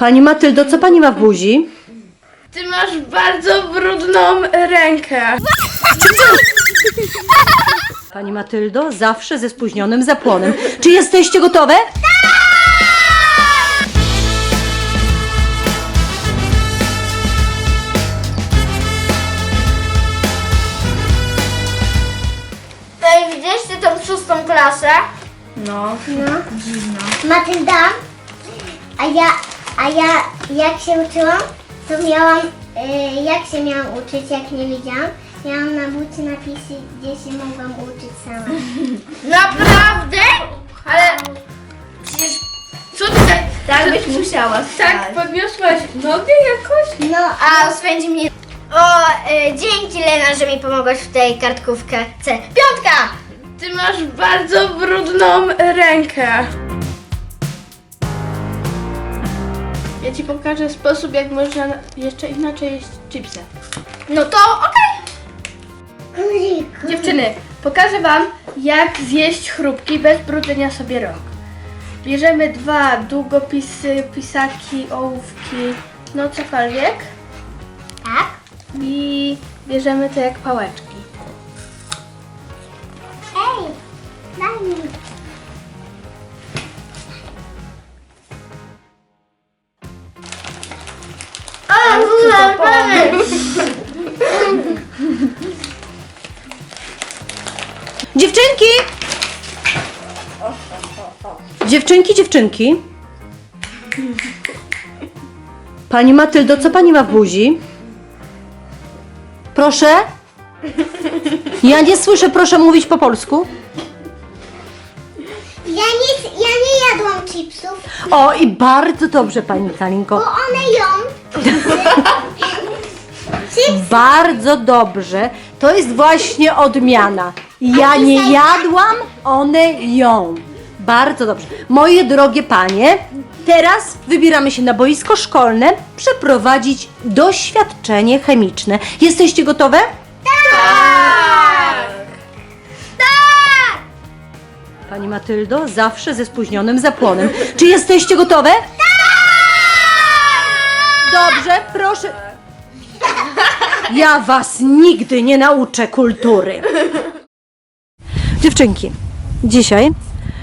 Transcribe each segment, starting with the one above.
Pani Matyldo, co pani ma w buzi? Ty masz bardzo brudną rękę. Pani Matyldo, zawsze ze spóźnionym zapłonem. Czy jesteście gotowe? Ej, widzieliście tą szóstą klasę? No. Matylda, a ja, a ja jak się uczyłam, to miałam, y, jak się miałam uczyć, jak nie wiedziałam, miałam na bucie napisy, gdzie się mogłam uczyć sama. Naprawdę? Ale przecież co ty tak, Tak byś musiała tak podniosłaś nogę jakoś? No, a spędzi mnie... O, y, dzięki Lena, że mi pomogłaś w tej kartkówce. Piątka! Ty masz bardzo brudną rękę. Ja ci pokażę sposób, jak można jeszcze inaczej jeść chipsy. No to okej. Okay. Dziewczyny, pokażę wam, jak zjeść chrupki bez brudzenia sobie rąk. Bierzemy dwa długopisy, pisaki, ołówki, no cokolwiek Tak? i bierzemy to jak pałeczki. Dziewczynki! Dziewczynki, dziewczynki. Pani Matyldo, co pani ma w buzi? Proszę? Ja nie słyszę, proszę mówić po polsku. Ja nie, ja nie jadłam chipsów, O, i bardzo dobrze, pani bo one ją. Bardzo dobrze. To jest właśnie odmiana. Ja nie jadłam, one ją. Bardzo dobrze. Moje drogie panie, teraz wybieramy się na boisko szkolne przeprowadzić doświadczenie chemiczne. Jesteście gotowe? Tak! Pani Matyldo, zawsze ze spóźnionym zapłonem. Czy jesteście gotowe? Dobrze, proszę. Ja was nigdy nie nauczę kultury. Dziewczynki, dzisiaj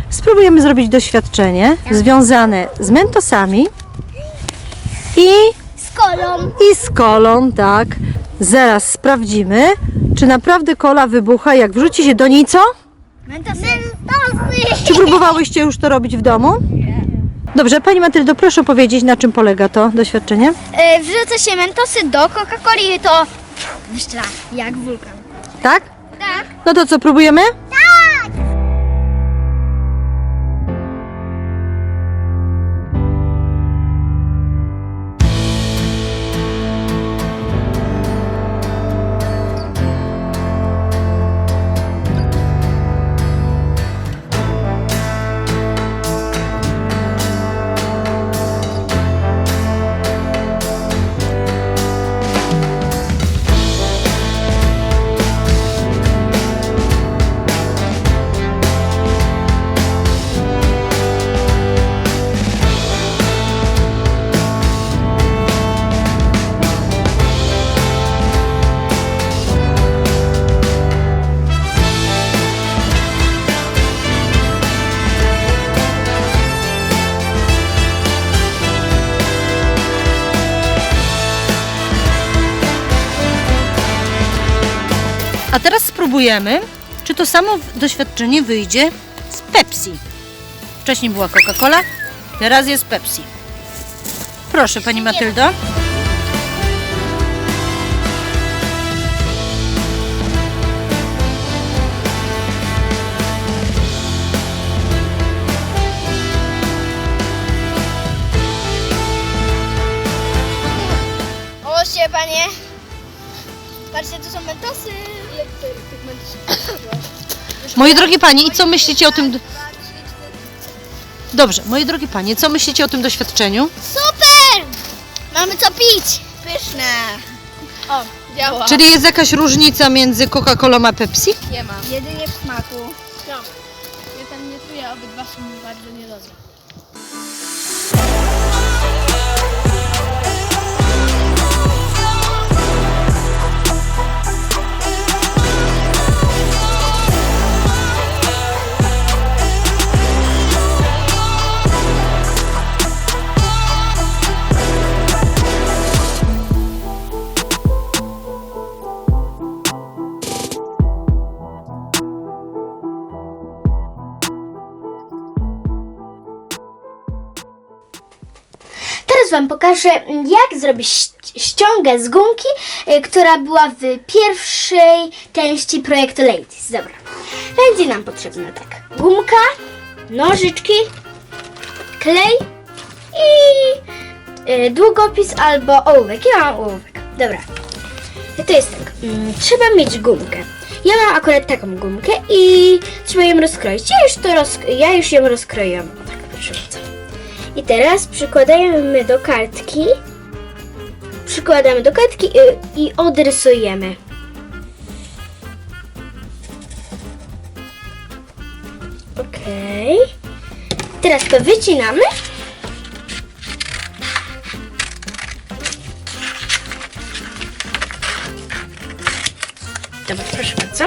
spróbujemy zrobić doświadczenie związane z mentosami i, Z kolą. i z kolą, tak. Zaraz sprawdzimy, czy naprawdę kola wybucha, jak wrzuci się do niej co? Mentosy. Mentosy. Czy próbowałyście już to robić w domu? Dobrze, Pani Matyldo, proszę powiedzieć, na czym polega to doświadczenie? E, wrzuca się mentosy do Coca-Coli i to wyszcza jak wulkan. Tak? Tak. No to co, próbujemy? Tak! A teraz spróbujemy, czy to samo doświadczenie wyjdzie z Pepsi. Wcześniej była Coca-Cola, teraz jest Pepsi. Proszę, Pani Matyldo. Patrzcie, tu są mentosy. Moje drogie Panie, i co myślicie o tym... do- Dobrze, moje drogie Panie, co myślicie o tym doświadczeniu? Super! Mamy co pić. Pyszne. O, działa. Czyli jest jakaś różnica między Coca-Colą a Pepsi? Nie ma. Jedynie w smaku. No. Ja tam nie czuję, obydwa są bardzo niedobre. Teraz Wam pokażę, jak zrobić ściągę z gumki, y, która była w pierwszej części projektu Ladies. Dobra. Będzie nam potrzebna tak. Gumka, nożyczki, klej i y, długopis albo ołówek. Ja mam ołówek. Dobra. To jest tak. Mm, trzeba mieć gumkę. Ja mam akurat taką gumkę i trzeba ją rozkroić. Ja już, to roz, ja już ją rozkroiłam. Tak, proszę bardzo. I teraz przykładamy do kartki. Przykładamy do kartki i, i odrysujemy. Okej. Teraz to wycinamy. Dobra, proszę bardzo.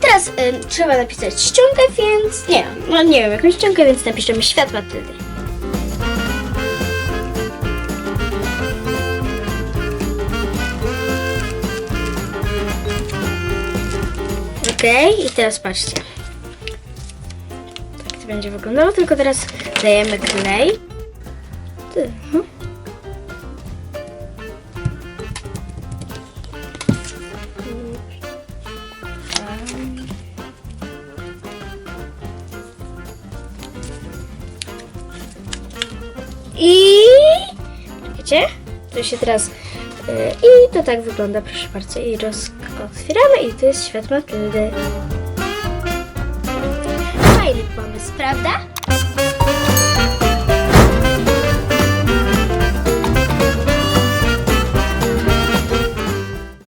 Teraz y, trzeba napisać ściągę, więc nie, no nie wiem jakąś ściągę, więc napiszemy świat Matyldy. I teraz patrzcie. Tak to będzie wyglądało, tylko teraz dajemy klej. Mhm. I wiecie, to się teraz y, i to tak wygląda, proszę bardzo. I roz, otwieramy i to jest świat Matyldy. Fajny pomysł, prawda?